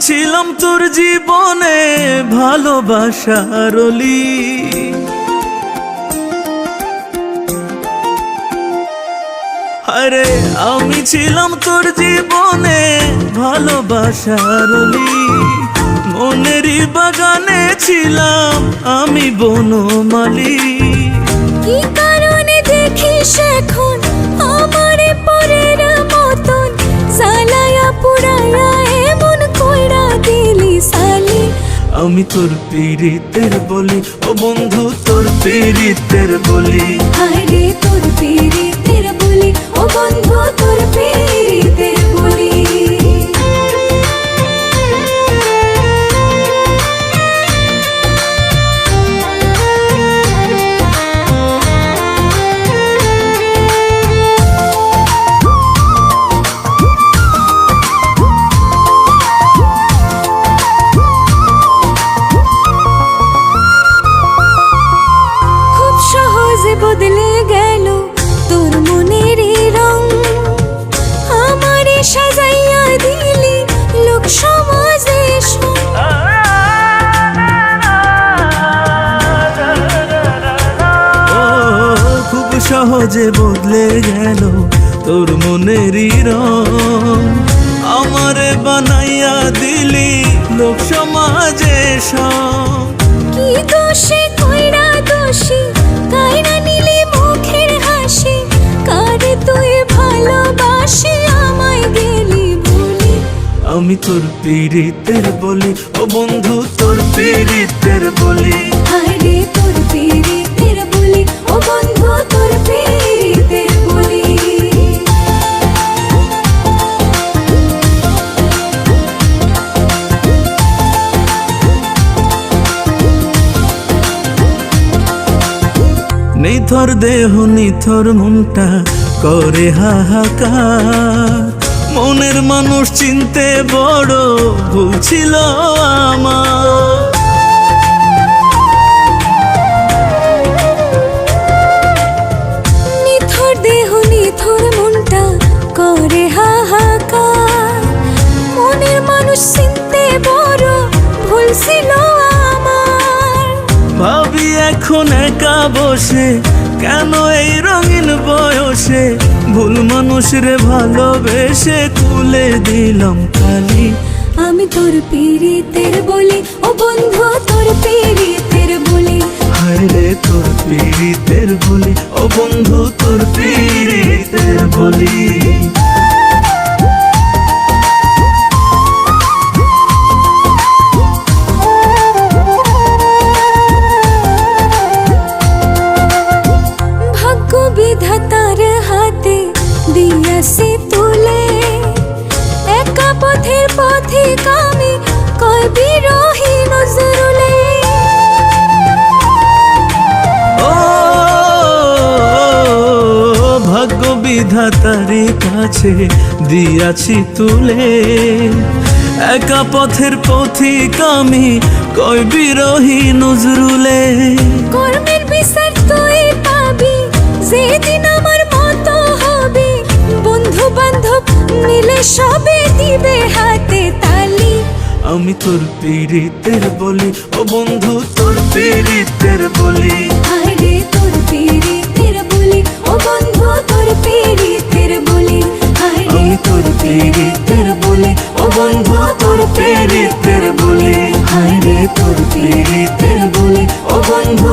ছিলাম তোর জীবনে ভালোবাসার অলি। আরে, আমি ছিলাম তোর জীবনে ভালোবাসার অলি। মনেরই বাগানে ছিলাম আমি বনমালী। কি কারণে দেখিস এখন আমি তোর পীড়িতের বলি ও বন্ধু তোর পীড়িতের বলি। হায়রে সহজে বদলে গেল তোর মনেরই রং। আমারে বানাইয়া দিলি লোক সমাজে সব। কি দোষে কইরা দোষী কাইরা নিলি মুখের হাসি। কারে তুই ভালোবাসি আমায় গেলি ভুলি আমি তোর পীড়িতের বলি ও বন্ধু তোর পীড়িতের বলি। তোর পীড়িতের বলি নিথর দেহ নিথর মনটা করে হাহাকার। মনের মানুষ চিনতে বড় ভুল ছিল আমার। নিথর দেহ নিথর মনটা করে হাহাকার। মনের মানুষ চিনতে বড় ভুল ছিল আমার। ভাবি এখন একা বসে কেন এই রঙিন বয়সে ভুল মানুষরে ভালোবেসে তুলে দিলাম খালি? আমি তোর পিড়িতে বলি, ও বন্ধু, তোর পীড়িতের পথের পথে কামি কয় বিরোহী নজরুলে। ভাগ্য বিধাতারি কাছে দিয়াছি তুলে। একা পথের পথিক আমি কয় বিরোহী নজরুলে। কর্মের বিচার তুই পাবি যেদিন মিলে সবে দিবে হাতে তালি। আমি তোর পীড়িতের বলি ও বন্ধু তোর পীড়িতের বলি। হায়রে তোর পীড়িতের বলি ও বন্ধু তোর পীড়িতের বলি। আমি তোর পীড়িতের বলি ও বন্ধু তোর পীড়িতের বলি। হায়রে তোর পীড়িতের বলি ও বন্ধু